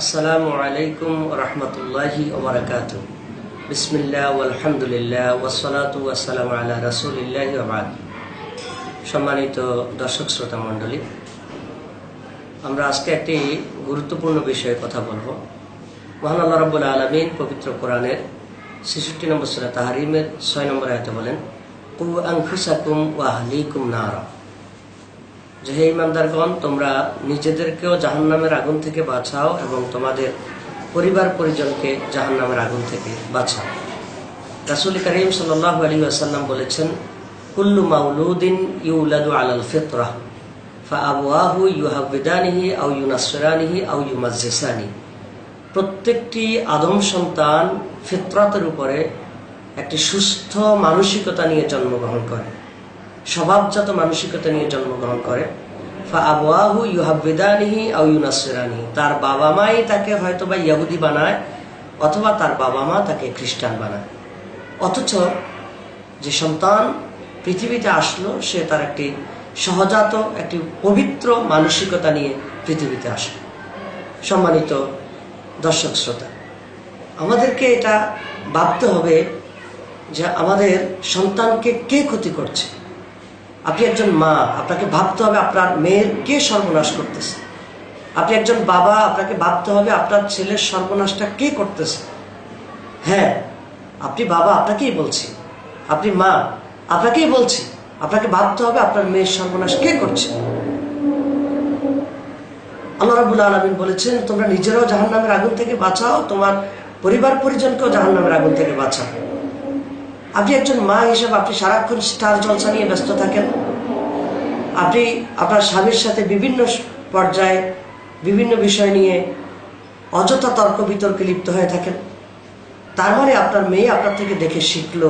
আসসালামু আলাইকুম রহমতুল্লাহি ওবরাকাত বিসমিল্লাহ আলহামদুলিল্লাহ ওসলাতু ওয়াসালাম আলা রাসুলিল্লাহ আবাদ সম্মানিত দর্শক শ্রোতা মণ্ডলী, আমরা আজকে একটি গুরুত্বপূর্ণ বিষয়ে কথা বলব। মহান আল্লাহ রব্বুল আলমিন পবিত্র কোরআনের ছেষট্টি নম্বর সুরা তাহারিমের ছয় নম্বর আয়তে বলেন কু আংফুসাকুম ওয়াহলিকুম নারা। যে, হে ইমানদারগণ, তোমরা নিজেদেরকেও জাহান্নামের আগুন থেকে বাঁচাও এবং তোমাদের পরিবার পরিজনকে জাহান্নামের আগুন থেকে বাঁচাও। রাসুল করিম সাল্লাহ আলী আসাল্লাম বলেছেন, কুল্লু মাউলুদ্দিন ইউলাদু আলাল ফিতরাহ ফা আবুয়াহু ইউহাবিদানিহি আউ ইউনাসরানিহি আউ ইউমাজিসানি প্রত্যেকটি আদম সন্তান ফিতরতের উপরে একটি সুস্থ মানসিকতা নিয়ে জন্মগ্রহণ করে। স্বভাবজাত মানসিকতা নিয়ে জন্মগ্রহণ করে। তার বাবা মাই তাকে হয়তো বা ইয়াহুদি বানায়, অথবা তার বাবা মা তাকে খ্রিস্টান বানায়। অথচ যে সন্তান পৃথিবীতে আসলো, সে তার একটি সহজাত, একটি পবিত্র মানসিকতা নিয়ে পৃথিবীতে আসলো। সম্মানিত দর্শক শ্রোতা, আমাদেরকে এটা ভাবতে হবে যে আমাদের সন্তানকে কে ক্ষতি করছে? আপনি একজন মা, আপনাকে ভাবতে হবে আপনার মেয়ের কে সর্বনাশ করতেছে। আপনি একজন বাবা, আপনাকে ভাবতে হবে আপনার ছেলের সর্বনাশটা কে করতেছে। হ্যাঁ আপনি বাবা, আপনাকেই বলছি। আপনি মা, আপনাকেই বলছি। আপনাকে ভাবতে হবে আপনার মেয়ের সর্বনাশ কে করছে। আল্লাহ রাবুল আলমিন বলেছেন, তোমরা নিজেরাও জাহান নামের আগুন থেকে বাঁচাও, তোমার পরিবার পরিজনকেও জাহান নামের আগুন থেকে বাঁচাও। আপনি একজন মা হিসেবে আপনি সারাক্ষণ স্টার জলসা নিয়ে ব্যস্ত থাকেন। আপনি আপনার স্বামীর সাথে বিভিন্ন পর্যায়ে বিভিন্ন বিষয় নিয়ে অযথা তর্ক বিতর্কে লিপ্ত হয়ে থাকেন। তার মানে আপনার মেয়ে আপনার থেকে দেখে শিখল,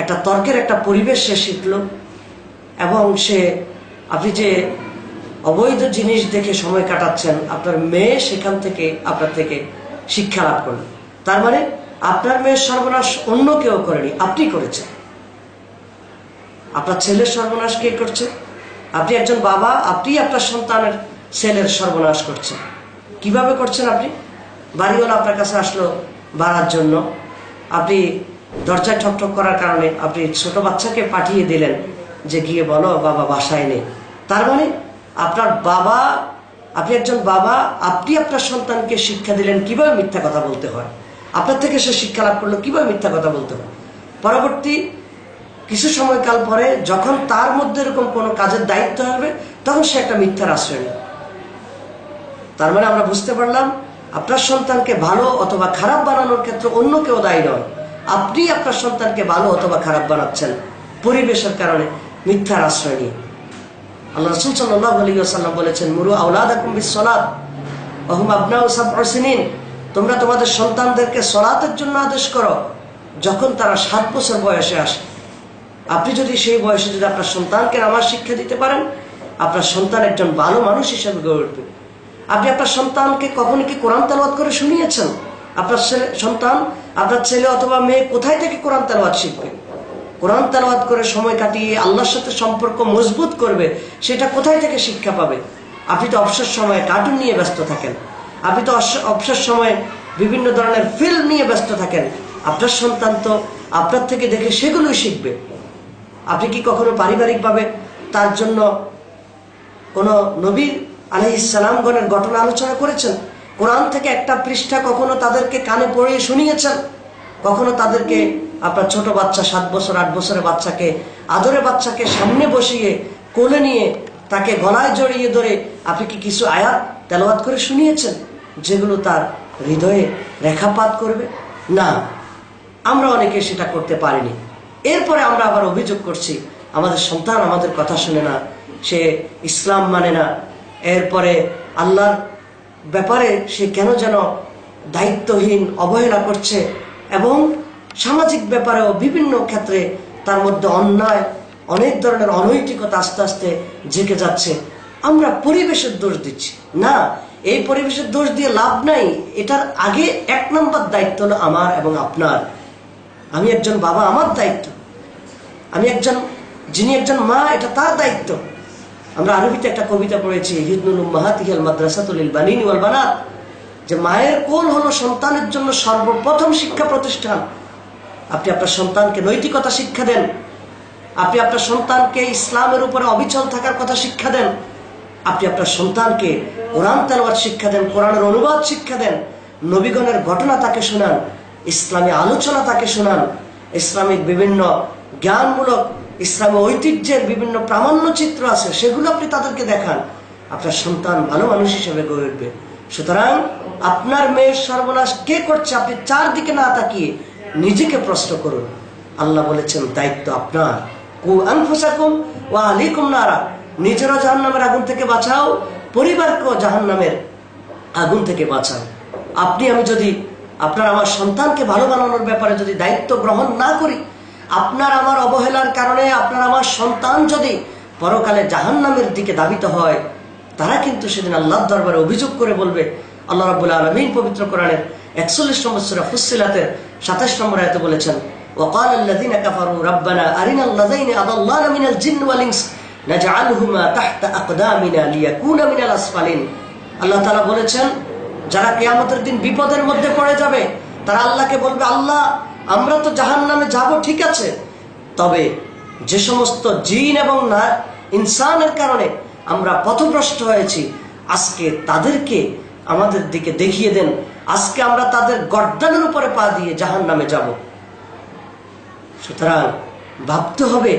একটা তর্কের একটা পরিবেশ সে শিখল এবং সে, আপনি যে অবৈধ জিনিস দেখে সময় কাটাচ্ছেন, আপনার মেয়ে সেখান থেকে, আপনার থেকে শিক্ষা লাভ করল। তার মানে আপনার মেয়ের সর্বনাশ অন্য কেউ করেনি, আপনি করেছেন। আপনার ছেলের সর্বনাশ কে করছে? আপনি একজন বাবা, আপনি আপনার সন্তানের ছেলের সর্বনাশ করছেন। কীভাবে করছেন আপনি? বাড়িওয়ালা আপনার কাছে আসলো বাড়ার জন্য। আপনি দরজায় ঠকঠক করার কারণে আপনি ছোট বাচ্চাকে পাঠিয়ে দিলেন যে, গিয়ে বলো, বাবা বাসায় নেই। তার মানে আপনার বাবা, আপনি একজন বাবা, আপনি আপনার সন্তানকে শিক্ষা দিলেন। কীভাবে মিথ্যা কথা বলতে হয়? আপনার থেকে সে শিক্ষা লাভ করল, কীভাবে মিথ্যা কথা বলতে হয় পরবর্তী কিছু সময়কাল পরে যখন তার মধ্যে এরকম কোনো কাজের দায়িত্ব হবে তখন সে একটা মিথ্যার আশ্রয় নেয় তার মানে আমরা বুঝতে পারলাম, আপনার সন্তানকে ভালো অথবা খারাপ বানানোর ক্ষেত্রে অন্য কেউ দায়ী নয়। আপনি আপনার সন্তানকে ভালো অথবা খারাপ বানাচ্ছেন, পরিবেশের কারণে মিথ্যার আশ্রয় নিয়ে। আল্লাহ রসুল সাল্লাহ আলী আসাল্লাম বলেছেন, মুরু আউলাদ সলাদ অহম আবনা সাবসিনিন তোমরা তোমাদের সন্তানদেরকে সলাতের জন্য আদেশ করো যখন তারা সাত বছর বয়সে আসে। আপনি যদি সেই বয়সে যদি আপনার সন্তানকে নামাজ শিক্ষা দিতে পারেন, আপনার সন্তান একজন ভালো মানুষ হিসেবে গড়ে উঠবে। আপনি আপনার সন্তানকে কখনো কি কোরআন তেলাওয়াত করে শুনিয়েছেন? আপনার ছেলে, সন্তান, আপনার ছেলে অথবা মেয়ে কোথায় থেকে কোরআন তেলাওয়াত শিখবে? কোরআন তেলাওয়াত করে সময় কাটিয়ে আল্লাহর সাথে সম্পর্ক মজবুত করবে, সেটা কোথায় থেকে শিক্ষা পাবে? আপনি তো অবসর সময়ে কার্টুন নিয়ে ব্যস্ত থাকেন। আপনি তো অবসর সময়ে বিভিন্ন ধরনের ফিল্ম নিয়ে ব্যস্ত থাকেন। আপনার সন্তান তো আপনার থেকে দেখে সেগুলোই শিখবে। আপনি কি কখনো পারিবারিকভাবে তার জন্য কোনো নবী আলহিসামগণের ঘটনা আলোচনা করেছেন? কোরআন থেকে একটা পৃষ্ঠা কখনো তাদেরকে কানে পড়িয়ে শুনিয়েছেন? কখনো তাদেরকে আপনার ছোট বাচ্চা, সাত বছর, আট বছরের বাচ্চাকে আদরে বাচ্চাকে সামনে বসিয়ে, কোলে নিয়ে তাকে গলায় জড়িয়ে ধরে আপনি কি কিছু আয়াত তেলাওয়াত করে শুনিয়েছেন? যেগুলো তার হৃদয়ে রেখাপাত করবে? না, আমরা অনেকে সেটা করতে পারিনি। এরপরে আমরা আবার অভিযোগ করছি, আমাদের সন্তান আমাদের কথা শুনে না, সে ইসলাম মানে না। এরপরে আল্লাহর ব্যাপারে সে কেন যেন দায়িত্বহীন, অবহেলা করছে এবং সামাজিক ব্যাপারেও বিভিন্ন ক্ষেত্রে তার মধ্যে অন্যায়, অনেক ধরনের অনৈতিকতা আস্তে আস্তে জেগে যাচ্ছে। আমরা পরিবেশের দোষ দিচ্ছি। না এই পরিবেশের দোষ দিয়ে লাভ নাই, এটার আগে এক নম্বর দায়িত্ব হলো আমার এবং আপনার। আমি একজন বাবা, আমার দায়িত্ব। আমি একজন, যিনি একজন মা, এটা তার দায়িত্ব। আমরা আরবিতে একটা কবিতা পড়েছি হিদনুল মাহাতিহাল মাদ্রাসাতুল বানিন ওয়াল বানাত যে মায়ের কোল হলো সন্তানের জন্য সর্বপ্রথম শিক্ষা প্রতিষ্ঠান। আপনি আপনার সন্তানকে নৈতিকতা শিক্ষা দেন। আপনি আপনার সন্তানকে ইসলামের উপরে অবিচল থাকার কথা শিক্ষা দেন। আপনি আপনার সন্তানকে কোরআন তেলবাদ শিক্ষা দেন, কোরআনের অনুবাদ শিক্ষা দেন, নবীগণের ঘটনা তাকে শোনান, ইসলামী আলোচনা তাকে শোনান, ইসলামিক বিভিন্ন জ্ঞানমূলক, ইসলামী ঐতিহ্যের বিভিন্ন প্রামাণ্য চিত্র আছে, সেগুলো আপনি তাদেরকে দেখান। আপনার সন্তান ভালো মানুষ হিসেবে গড়ে উঠবে। সুতরাং আপনার মেয়ের সর্বনাশ কে করছে আপনি চারদিকে না তাকিয়ে নিজেকে প্রশ্ন করুন। আল্লাহ বলেছেন, দায়িত্ব আপনার। কু আনফুসাকুম ওয়া আলিকুম নারা। নিজেরা জাহান নামের আগুন থেকে বাঁচাও, পরিবারকেও জাহান নামের আগুন থেকে বাঁচাও। আপনি, আমি যদি আপনার আমার সন্তানকে ভালো বানানোর ব্যাপারে যদি দায়িত্ব গ্রহণ না করি, আপনার আমার অবহেলার কারণে আপনার আমার সন্তান যদি পরকালে জাহান নামের দিকে দাবিত হয়, তারা কিন্তু সেদিন আল্লাহ দরবারে অভিযোগ করে বলবে, আল্লাহ রাবুল আলমিন পবিত্র কোরআনের একচল্লিশ নম্বর সুরা সাতাশ নম্বর আয়তে বলেছেন ওকাল আল্লাদিন কাফারু রাব্বানা আরিন আল্লাদাইন আদাল্লাহ মিনাল জিন ওয়ালিংস নাজআলহুমা তাহতা আকদামিনা লিয়াকুনা মিনাল আসফালিন আল্লাহ তাআলা বলেছেন, যারা কেয়ামতের দিন বিপদের মধ্যে পড়ে যাবে, তারা আল্লাহকে বলবে, আল্লাহ, আমরা তো জাহান্নামে যাব, ঠিক আছে। তবে যে সমস্ত জিন এবং না, ইনসানের কারণে আমরা পথভ্রষ্ট হয়েছি, আজকে তাদেরকে আমাদের দিকে দেখিয়ে দেন। আজকে আমরা তাদের গর্দানের উপরে পা দিয়ে জাহান নামে যাব। সুতরাং ভাবতে হবে,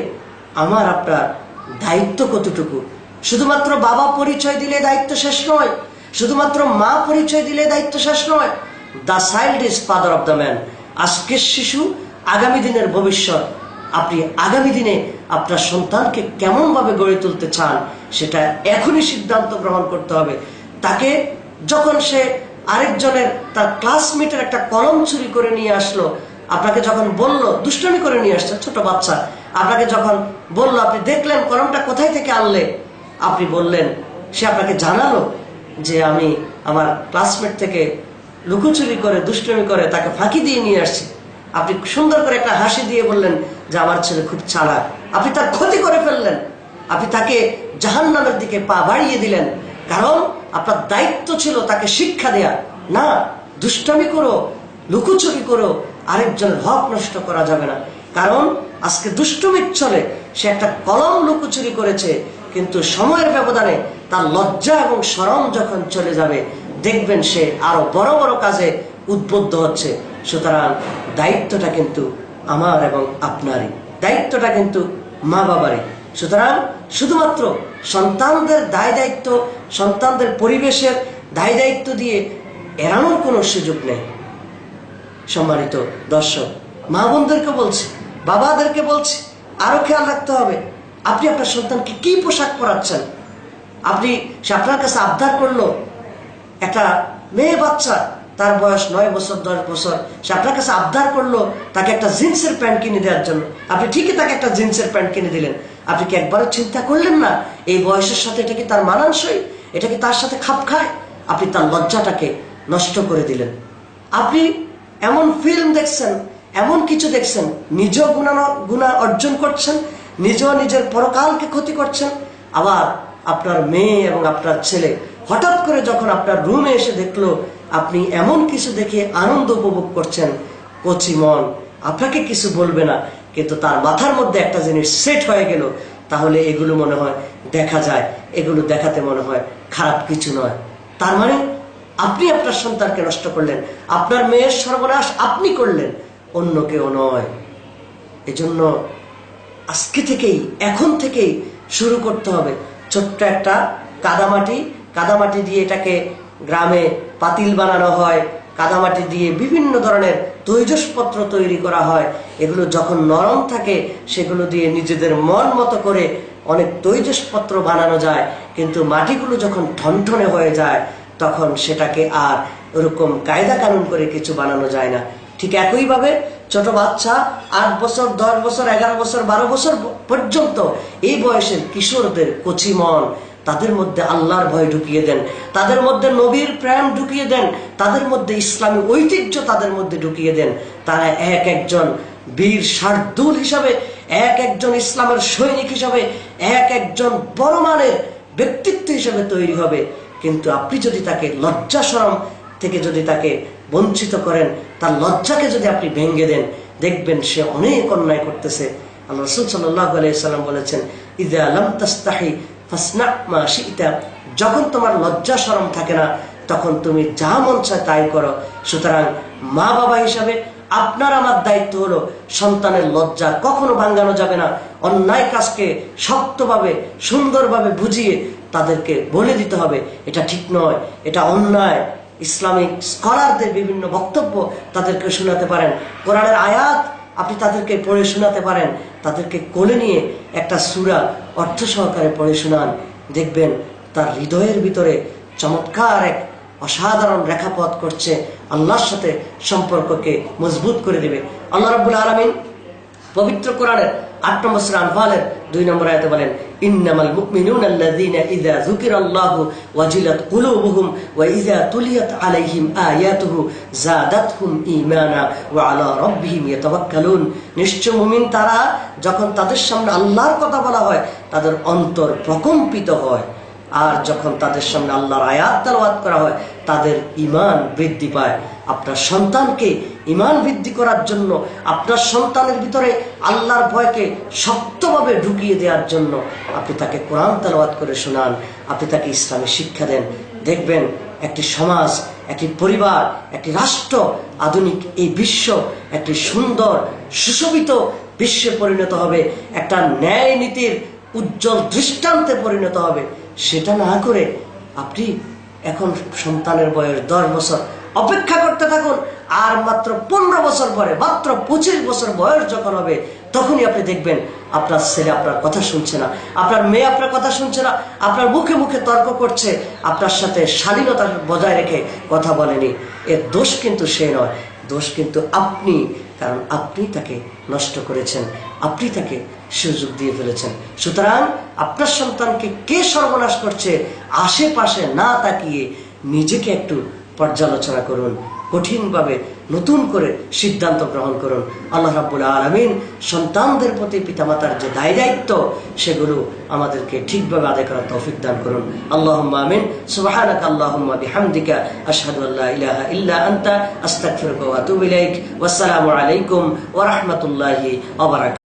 আমার আপনার দায়িত্ব কতটুকু? শুধুমাত্র বাবা পরিচয় দিলে দায়িত্ব শেষ নয়, শুধুমাত্র মা পরিচয় দিলে দায়িত্ব শেষ নয় the child is father of the man আজকের শিশু আগামী দিনের ভবিষ্যৎ। আপনি আগামী দিনে আপনার সন্তানকে কেমনভাবে গড়ে তুলতে চান, সেটা এখনই সিদ্ধান্ত গ্রহণ করতে হবে। তাকে যখন সে আরেকজনের, তার ক্লাসমেটের একটা কলম চুরি করে নিয়ে আসলো আপনাকে যখন বলল, দুষ্টমি করে নিয়ে আসছে ছোট বাচ্চা, আপনাকে যখন বলল, আপনি দেখলেন কলমটা কোথায় থেকে আনলে? আপনি বললেন, সে আপনাকে জানালো যে আমি আমার ক্লাসমেট থেকে লুকোচুরি করে, দুষ্টমি করে তাকে ফাঁকি দিয়ে নিয়ে আসছি। আপনি সুন্দর করে একটা হাসি দিয়ে বললেন যে, আমার ছেলে খুব চালাক। আপনি তার ক্ষতি করে ফেললেন। আপনি তাকে জাহান্নামের দিকে পা বাড়িয়ে দিলেন। কারণ আপনার দায়িত্ব ছিল তাকে শিক্ষা দেয়া। না, দুষ্টামি করো, লুকোচুরি করো আরেকজনের হক নষ্ট করা যাবে না। কারণ আজকে দুষ্টমির চলে সে একটা কলম লুকোচুরি করেছে, কিন্তু সময়ের ব্যবধানে তার লজ্জা এবং সরম যখন চলে যাবে, দেখবেন সে আরও বড় বড় কাজে উদ্বুদ্ধ হচ্ছে। সুতরাং দায়িত্বটা কিন্তু আমার এবং আপনারই। দায়িত্বটা কিন্তু মা বাবারই। সুতরাং শুধুমাত্র সন্তানদের দায় দায়িত্ব, সন্তানদের পরিবেশের দায় দায়িত্ব দিয়ে এড়ানোর কোনো সুযোগ নেই। সম্মানিত দর্শক, মা বোনদেরকে বলছি, বাবাদেরকে বলছি, আরও খেয়াল রাখতে হবে। আপনি আপনার সন্তানকে কি পোশাক পরাচ্ছেন? আপনি, সে আপনার কাছে আবদার করল, একটা মেয়ে বাচ্চা, তার বয়স নয় বছর, দশ বছর, সে আপনার কাছে আবদার করল তাকে একটা জিন্সের প্যান্ট কিনে দেওয়ার জন্য। আপনি ঠিকই তাকে একটা জিন্সের প্যান্ট কিনে দিলেন। আপনি কি একবারও চিন্তা করলেন না, এই বয়সের সাথে এটা কি তার মানানসই? এটা কি তার সাথে খাপ খায়? আপনি তার লজ্জাটাকে নষ্ট করে দিলেন। আপনি এমন ফিল্ম দেখছেন, এমন কিছু দেখছেন নিজেও গুণা গুণা অর্জন করছেন নিজেও নিজের পরকালকে ক্ষতি করছেন, আবার আপনার মেয়ে এবং আপনার ছেলে হঠাৎ করে যখন আপনার রুমে এসে দেখল, আপনি এমন কিছু দেখে আনন্দ উপভোগ করছেন, কচি মন, আপনাকে কিছু বলবে না, কিন্তু তার মাথার মধ্যে একটা জিনিস সেট হয়ে গেল, তাহলে এগুলো মনে হয় দেখা যায়, এগুলো দেখাতে মনে হয় খারাপ কিছু নয়। তার মানে আপনি আপনার সন্তানকে নষ্ট করলেন, আপনার মেয়ের সর্বনাশ আপনি করলেন, অন্য কেউ নয়। এজন্য আজকে থেকেই, এখন থেকেই শুরু করতে হবে। ছোট্ট একটা কাদামাটি কাদামাটি দিয়ে এটাকে গ্রামে পাতিল বানানো হয়। কাদামাটি দিয়ে বিভিন্ন ধরনের তৈজসপত্র তৈরি করা হয়। এগুলো যখন নরম থাকে, সেগুলো দিয়ে নিজেদের মন মতো করে অনেক তৈজসপত্র বানানো যায়। কিন্তু মাটিগুলো যখন ঠনঠনে হয়ে যায় তখন সেটাকে আর ওরকম কায়দা কানুন করে কিছু বানানো যায় না। ঠিক একইভাবে ছোট বাচ্চা আট বছর, দশ বছর, এগারো বছর, বারো বছর পর্যন্ত এই বয়সের কিশোরদের কচি মন, তাদের মধ্যে আল্লাহর ভয় ঢুকিয়ে দেন, তাদের মধ্যে নবীর প্রেম ঢুকিয়ে দেন, তাদের মধ্যে ইসলামী ঐতিহ্য তাদের মধ্যে ঢুকিয়ে দেন। তারা এক একজন বীর শার্দুল হিসাবে, এক একজন ইসলামের সৈনিক হিসাবে, এক একজন বড় মানের ব্যক্তিত্ব হিসাবে তৈরি হবে। কিন্তু আপনি যদি তাকে লজ্জা সরম থেকে যদি তাকে বঞ্চিত করেন, তার লজ্জাকে যদি আপনি ভেঙ্গে দেন, দেখবেন সে অনেক অন্যায় করতেছে। আল্লাহ রসুল সাল্লাহ আলাইসাল্লাম বলেছেন ইদা আলম তাস্তাহি ফাসনা মা শিতা। যখন তোমার লজ্জা সরম থাকে না, তখন তুমি যা মন চায় তাই করো। সুতরাং মা বাবা হিসাবে আপনার আমার দায়িত্ব হলো সন্তানের লজ্জা কখনো ভাঙ্গানো যাবে না। অন্যায় কাজকে শক্তভাবে, সুন্দরভাবে বুঝিয়ে তাদেরকে বলে দিতে হবে, এটা ঠিক নয়, এটা অন্যায়। ইসলামিক স্কলারদের বিভিন্ন বক্তব্য তাদেরকে শোনাতে পারেন। কোরআনের আয়াত আপনি তাদেরকে পড়ে শোনাতে পারেন। তাদেরকে কোলে নিয়ে একটা সুরা অর্থ সহকারে পড়ে শোনান। দেখবেন তার হৃদয়ের ভিতরে চমৎকার এক অসাধারণ রেখাপথ করছে। আল্লাহর সাথে সম্পর্ককে মজবুত করে দেবে। আল্লাহ রাব্বুল আলামিন পবিত্র কোরআনের আট নম্বর সুরা আনফালের দুই নম্বর আয়াতে বলেন ইন্নামাল মুমিনুন আল্লাযীনা ইযা যুকিরাল্লাহু ওয়াজিলাত কুলুবুহুম ওয়া ইযা তুলিয়াত আলাইহিম আয়াতুহু যাদাতহুম ঈমানা ওয়া আলা রাব্বিহিম নিশ্চয় মুমিন তারা যখন তাদের সামনে আল্লাহর কথা বলা হয়, তাদের অন্তর প্রকম্পিত হয়। আর যখন তাদের সামনে আল্লাহর আয়াত তালাওয়াত করা হয়, তাদের ইমান বৃদ্ধি পায়। আপনার সন্তানকে ইমান বৃদ্ধি করার জন্য, আপনার সন্তানের ভিতরে আল্লাহর ভয়কে শক্তভাবে ঢুকিয়ে দেওয়ার জন্য আপনি তাকে কোরআন তালবাদ করে শোনান, আপনি তাকে ইসলামী শিক্ষা দেন। দেখবেন একটি সমাজ, একটি পরিবার, একটি রাষ্ট্র, আধুনিক এই বিশ্ব, একটি সুন্দর, সুশোভিত বিশ্বে পরিণত হবে, একটা ন্যায় নীতির উজ্জ্বল দৃষ্টান্তে পরিণত হবে। সেটা না করে আপনি এখন সন্তানের বয়স দশ বছর অপেক্ষা করতে থাকুন, আর মাত্র পনেরো বছর পরে, মাত্র পঁচিশ বছর বয়স যখন হবে, তখনই আপনি দেখবেন আপনার ছেলে আপনার কথা শুনছে না, আপনার মেয়ে আপনার কথা শুনছে না, আপনার মুখে মুখে তর্ক করছে, আপনার সাথে শালীনতা বজায় রেখে কথা বলেনি। এর দোষ কিন্তু সে নয়, দোষ কিন্তু আপনি, কারণ আপনি তাকে নষ্ট করেছেন, আপনি তাকে সুযোগ দিয়ে ফেলেছেন। সুতরাং আপনার সন্তানকে কে সর্বনাশ করছে, আশেপাশে না তাকিয়ে নিজেকে একটু পর্যালোচনা করুন, কঠিনভাবে নতুন করে সিদ্ধান্ত গ্রহণ করুন। আল্লাহ রাব্বুল আলমিন সন্তানদের প্রতি পিতামাতার যে দায় দায়িত্ব, সেগুলো আমাদেরকে ঠিকভাবে আদায় করার তৌফিক দান করুন। আল্লাহ আমিন। সুবহানাক আল্লাহুম্মা বিহামদিকা। আশহাদু আল্লা ইলাহা ইল্লা আনতা। আস্তাগফিরুকা ওয়া আতুবু ইলাইক। ওয়াসসালামু আলাইকুম ওয়া রাহমাতুল্লাহি ওয়া